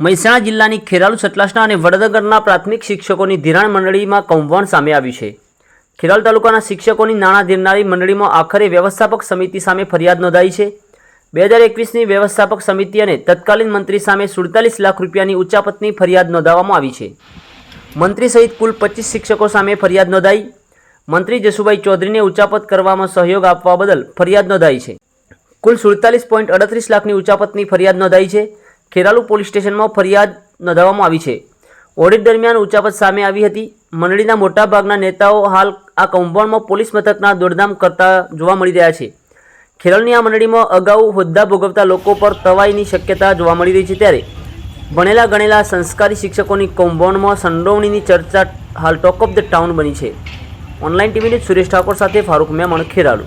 મહેસાણા જિલ્લાની ખેરાલુ સતલાસણા અને વડનગરના પ્રાથમિક શિક્ષકોની ધિરાણ મંડળીમાં કૌભાંડ સામે આવ્યું છે. ખેરાલ તાલુકાના શિક્ષકોની નાણાં ધીરનારી મંડળીમાં આખરે વ્યવસ્થાપક સમિતિ સામે ફરિયાદ નોંધાઈ છે. બે હજાર એકવીસની વ્યવસ્થાપક સમિતિ અને તત્કાલીન મંત્રી સામે સુડતાલીસ લાખ રૂપિયાની ઉચ્ચાપતની ફરિયાદ નોંધાવવામાં આવી છે. મંત્રી સહિત કુલ પચીસ શિક્ષકો સામે ફરિયાદ નોંધાઈ. મંત્રી જસુભાઈ ચૌધરીને ઉચ્ચાપત કરવામાં સહયોગ આપવા બદલ ફરિયાદ નોંધાઈ છે. કુલ સુડતાલીસ પોઈન્ટ અડત્રીસ લાખની ઉચ્ચાપતની ફરિયાદ નોંધાઈ છે. ખેરાલુ પોલીસ સ્ટેશનમાં ફરિયાદ નોંધાવવામાં આવી છે. ઓડિટ દરમિયાન ઉચાપત સામે આવી હતી. મંડળીના મોટાભાગના નેતાઓ હાલ આ કૌભાંડમાં પોલીસ મથકના દોડધામ કરતા જોવા મળી રહ્યા છે. ખેરાલુની આ મંડળીમાં અગાઉ હોદ્દા ભોગવતા લોકો પર તવાઈની શક્યતા જોવા મળી રહી છે ત્યારે ભણેલા ગણેલા સંસ્કારી શિક્ષકોની કૌભાંડમાં સંડોવણીની ચર્ચા હાલ ટોક ઓફ ધ ટાઉન બની છે. Online TV news Suresh Thakor સાથે ફારૂક મેમણ, ખેરાલુ.